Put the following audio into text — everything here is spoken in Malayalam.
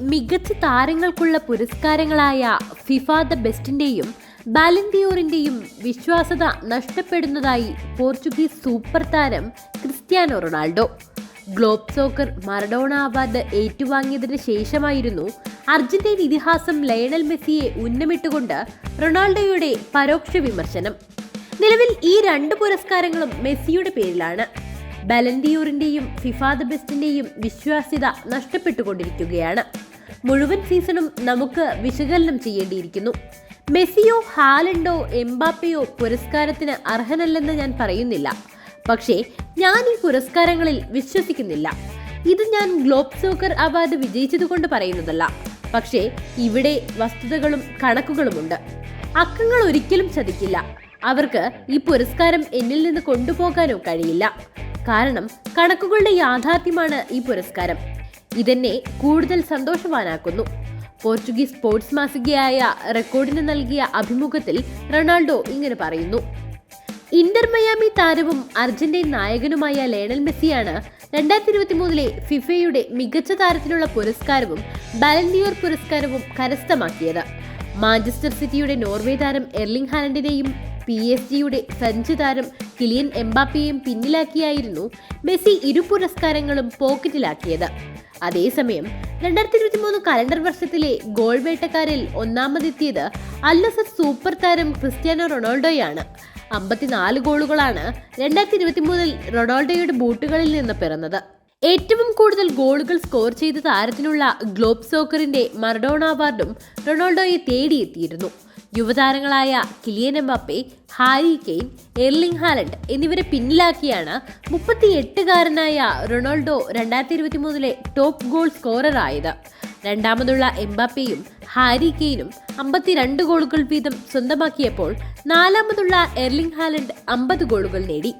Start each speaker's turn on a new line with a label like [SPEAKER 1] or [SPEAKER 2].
[SPEAKER 1] മികച്ച താരങ്ങൾക്കുള്ള പുരസ്കാരങ്ങളായ ഫിഫ ദ ബെസ്റ്റിന്റെയും ബാലന്തിയോറിന്റെയും വിശ്വാസത നഷ്ടപ്പെടുന്നതായി പോർച്ചുഗീസ് സൂപ്പർ താരം Cristiano Ronaldo. Globe Soccer Maradona award ഏറ്റുവാങ്ങിയതിന് ശേഷമായിരുന്നു അർജന്റീൻ ഇതിഹാസം ലയണൽ മെസ്സിയെ ഉന്നമിട്ടുകൊണ്ട് റൊണാൾഡോയുടെ പരോക്ഷ വിമർശനം. നിലവിൽ ഈ രണ്ട് പുരസ്കാരങ്ങളും മെസ്സിയുടെ പേരിലാണ്. ബലൻഡിയൂറിന്റെയും ഫിഫ ദ ബെസ്റ്റിന്റെയും വിശ്വാസ്യത നഷ്ടപ്പെട്ടുകൊണ്ടിരിക്കുകയാണ്. മുഴുവൻ സീസണും നമുക്ക് വിശകലനം ചെയ്യേണ്ടിയിരിക്കുന്നു. മെസ്സിയോ ഹാലണ്ടോ എംബാപ്പയോ പുരസ്കാരത്തിന് അർഹനല്ലെന്ന് ഞാൻ പറയുന്നില്ല. പക്ഷേ ഞാൻ ഈ പുരസ്കാരങ്ങളിൽ വിശ്വസിക്കുന്നില്ല. ഇത് ഞാൻ ഗ്ലോബ് സോക്കർ അവാർഡ് വിജയിച്ചതുകൊണ്ട് പറയുന്നതല്ല. പക്ഷേ ഇവിടെ വസ്തുതകളും കണക്കുകളുമുണ്ട്. അക്കങ്ങൾ ഒരിക്കലും ചതിക്കില്ല. അവർക്ക് ഈ പുരസ്കാരം എന്നിൽ നിന്ന് കൊണ്ടുപോകാനോ കഴിയില്ല. കാരണം കണക്കുകളുടെ യാഥാർത്ഥ്യമാണ് ഈ പുരസ്കാരം. ഇതെന്നെ കൂടുതൽ സന്തോഷവാനാക്കുന്നു. പോർച്ചുഗീസ് സ്പോർട്സ് മാസികയായ റെക്കോർഡിന് നൽകിയ അഭിമുഖത്തിൽ റൊണാൾഡോ ഇങ്ങനെ പറയുന്നു. ഇന്റർ മയാമി താരവും അർജന്റീൻ നായകനുമായ ലയണൽ മെസ്സിയാണ് രണ്ടായിരത്തി ഇരുപത്തി മൂന്നിലെ ഫിഫയുടെ മികച്ച താരത്തിനുള്ള പുരസ്കാരവും ബാലൻഡിയോർ പുരസ്കാരവും കരസ്ഥമാക്കിയത്. മാഞ്ചസ്റ്റർ സിറ്റിയുടെ നോർവേ താരം എർലിംഗ് ഹാലൻഡിനെയും പി എസ് ജിയുടെ ഫ്രഞ്ച് താരം കിലിയൻ എംബാപ്പിയെയും പിന്നിലാക്കിയായിരുന്നു മെസ്സി ഇരു പുരസ്കാരങ്ങളും പോക്കറ്റിലാക്കിയത്. അതേസമയം രണ്ടായിരത്തി ഇരുപത്തി മൂന്ന് കലണ്ടർ വർഷത്തിലെ ഗോൾ വേട്ടക്കാരിൽ ഒന്നാമതെത്തിയത് അല്ലസർ സൂപ്പർ താരം ക്രിസ്ത്യാനോ റൊണാൾഡോയാണ്. അമ്പത്തിനാല് ഗോളുകളാണ് രണ്ടായിരത്തി ഇരുപത്തി മൂന്നിൽ റൊണാൾഡോയുടെ ബൂട്ടുകളിൽ നിന്ന് പിറന്നത്. ഏറ്റവും കൂടുതൽ ഗോളുകൾ സ്കോർ ചെയ്ത താരത്തിനുള്ള ഗ്ലോബ് സോക്കറിന്റെ മറഡോണ അവാർഡും റൊണാൾഡോയെ തേടിയെത്തിയിരുന്നു. യുവതാരങ്ങളായ Kylian Mbappe Harry Kane Erling Haaland എന്നിവരെ പിന്നിലാക്കിയാണ് മുപ്പത്തി എട്ടുകാരനായ റൊണാൾഡോ രണ്ടായിരത്തി ഇരുപത്തി മൂന്നിലെ ടോപ്പ് ഗോൾ സ്കോററായത്. രണ്ടാമതുള്ള എംബാപ്പയും ഹാരി കെയ്നും അമ്പത്തിരണ്ട് ഗോളുകൾ വീതം സ്വന്തമാക്കിയപ്പോൾ നാലാമതുള്ള എർലിംഗ് ഹാലൻഡ് അമ്പത് ഗോളുകൾ നേടി.